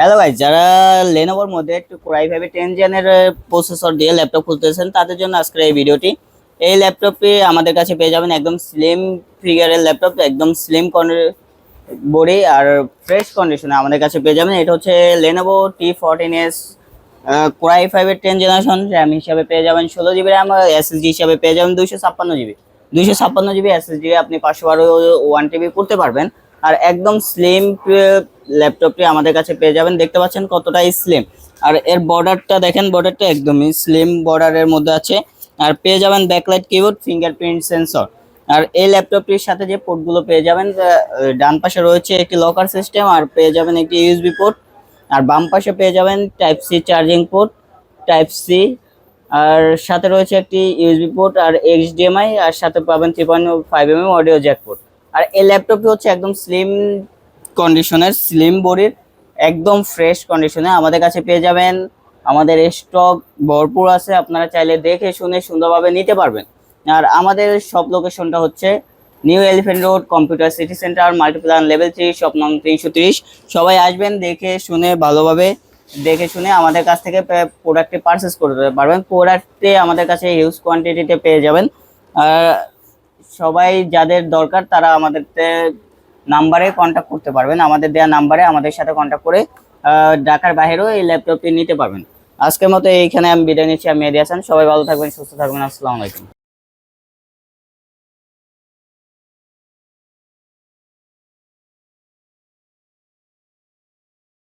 Hello ভাই যারা লেনোভোর মধ্যে একটু কোরাই ফাইভে টেন জেনের প্রসেসর দিয়ে ল্যাপটপ খুলতেছেন, তাদের জন্য আজকের এই ভিডিওটি এই ল্যাপটপটি আমাদের কাছে পেয়ে যাবেন একদম স্লিম ফিগারের ল্যাপটপ একদম স্লিম বডি আর ফ্রেশ কন্ডিশনে আমাদের কাছে পেয়ে যাবেন। এটা হচ্ছে Lenovo T fourteen S core i ফাইভের টেন জেনারেশন র্যাম হিসাবে পেয়ে যাবেন ষোলো জিবি র্যাম এসএসডি হিসাবে পেয়ে যাবেন দুইশো ছাপ্পান্ন জিবি দুইশো ছাপ্পান্ন জিবি এসএসডি আপনি পাঁচশো বারো ওয়ান টিবি করতে পারবেন। আর একদম স্লিম ল্যাপটপটি আমাদের কাছে পেয়ে যাবেন। দেখতে পাচ্ছেন কতটা স্লিম আর এর বর্ডারটা দেখেন বর্ডারটা একদমই স্লিম বর্ডারের মধ্যে আছে। আর পেয়ে যাবেন ব্যাকলাইট কিবোর্ড ফিঙ্গারপ্রিন্ট সেন্সর আর এই ল্যাপটপটির সাথে যে পোর্টগুলো পেয়ে যাবেন ডান পাশে রয়েছে একটি লকার সিস্টেম আর পেয়ে যাবেন একটি ইউএসবি পোর্ট আর বাম পাশে পেয়ে যাবেন type C charging port type C আর সাথে রয়েছে একটি ইউএসবি পোর্ট আর এইচডিএমআই আর সাথে পাবেন three point five M audio jack port আর এই ল্যাপটপটি হচ্ছে একদম স্লিম কন্ডিশনের স্লিম বডির একদম ফ্রেশ কন্ডিশনে আমাদের কাছে পেয়ে যাবেন। আমাদের স্টক ভরপুর আছে, আপনারা চাইলে দেখে শুনে সুন্দরভাবে নিতে পারবেন। আর আমাদের সব লোকেশনটা হচ্ছে new elephant road computer city centre multiplan level three shop নং তিনশো তিরিশ। সবাই আসবেন, দেখে শুনে, ভালোভাবে দেখে শুনে আমাদের কাছ থেকে প্রোডাক্টটি পারচেস করতে পারবেন। প্রোডাক্টটি আমাদের কাছে হিউজ কোয়ান্টিটিতে পেয়ে যাবেন। আর সবাই যাদের দরকার তারা আমাদের নাম্বারে কন্ট্যাক্ট করতে পারবেন। আমাদের দেওয়া নাম্বারে আমাদের সাথে কন্ট্যাক্ট করে ঢাকার বাইরেও এই ল্যাপটপটি নিতে পারবেন। আজকের মতো এইখানে আমি বিদায় নিচ্ছি, আমি মেহেদি হাসান। সবাই ভালো থাকবেন, সুস্থ থাকবেন। আসসালামু আলাইকুম।